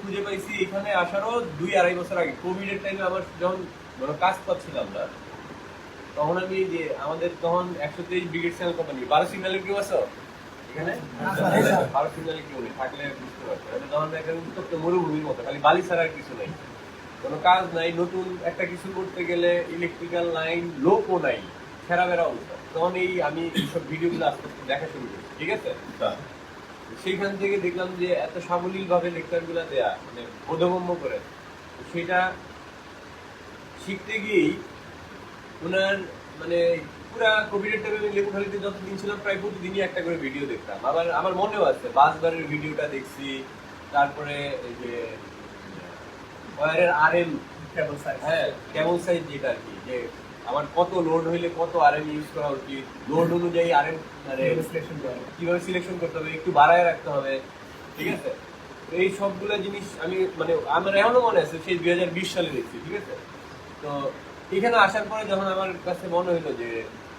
খুঁজে পাইছি, এখানে আসারও দুই আড়াই বছর আগে। কোভিড এর টাইমে আমার যখন ধরো কাজ তখন আমি যে আমাদের তখন একশো তেইশ ব্রিগেড কোম্পানি বারো সিগন্যালের কেউ আছো? এখানে? বারো সিগন্যালের কেউ নেই, থাকলে বুঝতে পারছ তখন উত্তপ্ত মরুভূমির মতো, খালি বালি ছাড়া আর কিছু নেই। কোনো কাজ নাই, নতুন একটা কিছু করতে গেলে ইলেকট্রিক্যাল লাইন লোকও নাই ছেঁড়া বেড়া অবস্থা। তখন এই আমি এইসব ভিডিওগুলো আস্তে আস্তে দেখা শুরু করি, ঠিক আছে? সেইখান থেকে দেখলাম যে এত সাবলীল ভাবে লেকচারগুলা দেয়া মানে বোধগম্য করে। সেটা শিখতে গিয়েই ওনার মানে পুরা কোভিড এর টাইমে লেবুখালিতে যতদিন ছিলাম প্রায় প্রতিদিনই একটা করে ভিডিও দেখতাম। আবার আমার মনেও আছে বাসবারের ভিডিওটা দেখছি তারপরে এই যে ওয়ারের আর এম হ্যাঁ কেমন সাইজ যেটা আর কি যে আমার কত লোড হইলে কত আর এম ইউজ করা উচিত? লোড অনুযায়ী আর এম মানে কীভাবে সিলেকশন করতে হবে? একটু বাড়ায় রাখতে হবে। ঠিক আছে? এই সবগুলো জিনিস আমি মানে আমার এমনও মনে আছে সেই দুই হাজার বিশ সালে দেখছি ঠিক আছে? তো এখানে আসার পরে যখন আমার কাছে মনে হলো যে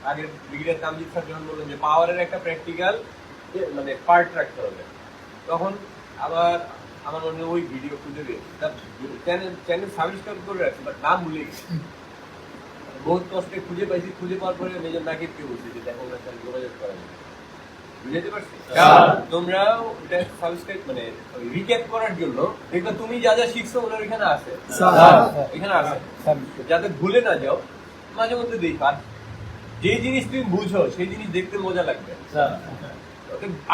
আগের ব্রিগেডিয়ার কামজিৎ স্যার যখন বললেন যে পাওয়ারের একটা প্র্যাকটিক্যাল মানে পার্ট রাখতে হবে তখন আবার আমার মনে ওই ভিডিও খুঁজে চ্যানেল চ্যানেল সাবস্ক্রাইব করে রাখছি বাট নাম ভুলে গেছি। বহুত কষ্টে খুঁজে পাইছি খুঁজে পাওয়ার পরে নাকিবকে বলছি যে দেখো ওনার সাথে যোগাযোগ করা যায় বুঝতে পারছি? হ্যাঁ। তোমরাও এটা সাবস্ক্রাইব মানে রিক্যাপ করার জন্য দেখবে তুমি যা যা শিখছো ওনার এখানে আছে। এখানে আছে। যাতে ভুলে না যাও মাঝে মধ্যে দেখো আর যে জিনিস তুমি বুঝো সেই জিনিস দেখতে মজা লাগবে।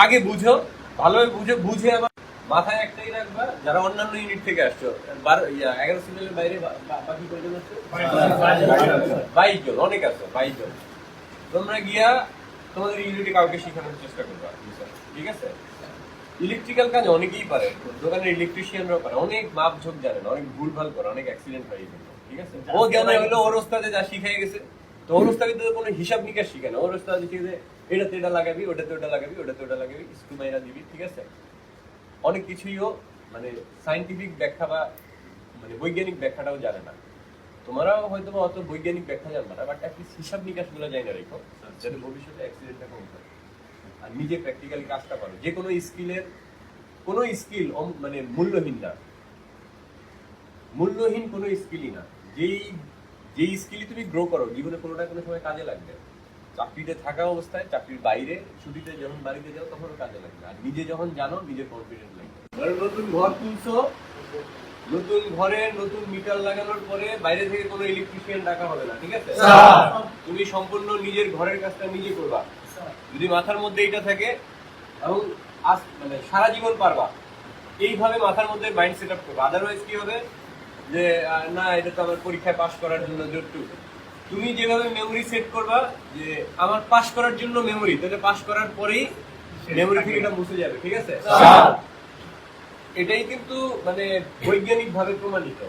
আগে বুঝো ভালোভাবে বুঝো বুঝে আবার মাথায় একটাই রাখবা, যারা অন্যান্য ইউনিট থেকে আসছো এগারো সিগন্যালের বাইরে বাকি কয়জন আসছো? বাইশ জন, অনেক আছে, বাইশ জন। তোমরা গিয়া তোমাদের ইউনিটে কাউকে শেখানোর চেষ্টা করবা ঠিক আছে? ইলেকট্রিক্যাল কাজ অনেকেই পারে, দোকানের ইলেকট্রিশিয়ানরাও পারে। অনেক মাপ ঝোঁক জানে না, অনেক ভুল ভালো করে, অনেক অ্যাক্সিডেন্ট হয় ঠিক আছে? ও জানে হলো ওর ওস্তাদে যা শিখাই গেছে, তো ওর ওস্তাদে তো কোনো হিসাব নিকাশ শিখে না। ওর ওস্তাদ ঠিক আছে এটাতে এটা লাগাবি ওটাতে ওটা লাগাবি ওটাতে ওটা লাগাবি, স্ক্রু মাইরা দিবি, ঠিক আছে? অনেক কিছুই ও মানে সাইন্টিফিক ব্যাখ্যা বা মানে বৈজ্ঞানিক ব্যাখ্যাটাও জানে না। তোমরাও হয়তো অত বৈজ্ঞানিক ব্যাখ্যা জানবে না বাট অ্যাটলিস্ট হিসাব নিকাশগুলো জানি না রেখো, যাতে ভবিষ্যতে অ্যাক্সিডেন্টটা কম হয়। আর নিজে প্র্যাকটিক্যালি কাজটা করো। যে কোনো স্কিলের কোনো স্কিল মানে মূল্যহীন না। মূল্যহীন কোনো স্কিলই না। যেই যেই স্কিলই তুমি গ্রো করো, জীবনে কোনোটা কোনো সময় কাজে লাগবে। চাকরিতে থাকা অবস্থায় চাকরির বাইরে ছুটিতে যখন বাড়িতে যাও তখনও কাজে লাগবে আর নিজে যখন জানো নিজে কনফিডেন্ট লাগবে নতুন ঘর তুলছো নতুন ঘরে নতুন মিটার লাগানোর পরে বাইরে থেকে কোনো ইলেকট্রিশিয়ান ডাকা হবে না ঠিক আছে? তুমি সম্পূর্ণ নিজের ঘরের কাজটা নিজে করবা। যদি মাথার মধ্যে এটা থাকে এবং আজ মানে সারা জীবন পারবা এইভাবে মাথার মধ্যে মাইন্ড সেট আপ করবা। আদারওয়াইজ কি হবে? যে আহ, না এটা তো আমার পরীক্ষায় পাশ করার জন্য যতটুকু তুমি যেভাবে মেমোরি সেট করবা যে আমার পাশ করার জন্য মেমরি তাহলে পাশ করার পরেই মেমরি থেকে। এটা মুছে যাবে ঠিক আছে? এটাই কিন্তু মানে বৈজ্ঞানিক ভাবে প্রমাণিত।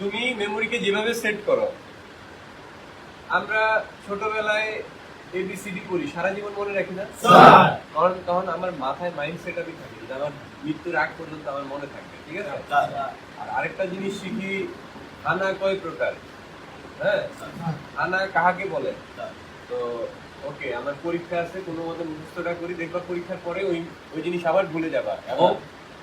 তুমি মেমোরিকে যেভাবে সেট করো আমরা ছোটবেলায় এবিসিডি করি সারা জীবন মনে রাখি না? তখন তখন আমার মাথায় মাইন্ড সেট আপই থাকে যে আমার মৃত্যুর আগ পর্যন্ত আমার মনে থাকবে ঠিক আছে? আর আরেকটা জিনিস শিখি আনা কয় প্রকার? হ্যাঁ? আনা কাহাকে বলে? তো ওকে আমার পরীক্ষা আছে কোনো মতে মুখস্থটা করি দেখবা পরীক্ষার পরে ওই ওই জিনিস আবার ভুলে যাবা। এবং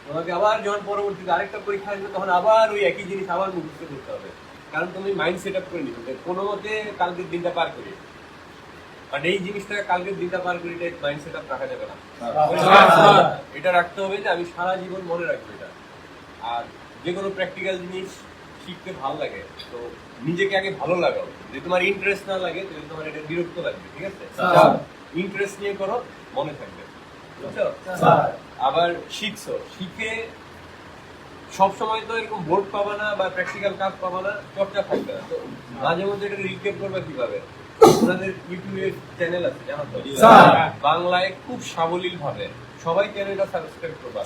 তোমাকে আবার যখন পরবর্তীতে আরেকটা পরীক্ষা আসবে তখন আবার ওই একই জিনিস আবার মুখস্থ করতে হবে। কারণ তুমি মাইন্ড সেট আপ করে নিতে যে কোনো মতে কালকের দিনটা পার করি। আর এই জিনিসটা কালকের দিনটা পার করি এটা মাইন্ড সেট আপ রাখা যাবে না। এটা রাখতে হবে যে আমি সারা জীবন মনে রাখব এটা। আর যে কোনো প্র্যাকটিক্যাল জিনিস শিখতে ভালো লাগে। তো নিজেকে আগে ভালো লাগাও। যদি তোমার ইন্টারেস্ট না লাগে তাহলে তোমার এটা বিরক্ত লাগবে ঠিক আছে? ইন্টারেস্ট নিয়ে করো মনে থাকবে। বুঝছ? আবার শিখছো। শিখে সব সময় তো এরকম বোর্ড পাবা না বা প্র্যাকটিক্যাল কাজ পাবা না চর্চা থাকবে না। তো মাঝে মধ্যে এটা রিকেপ করবে কীভাবে? ওনাদের ইউটিউবে চ্যানেল আছে জানো তো? বাংলায় খুব সাবলীল ভাবে। সবাই চ্যানেলটা সাবস্ক্রাইব করবা?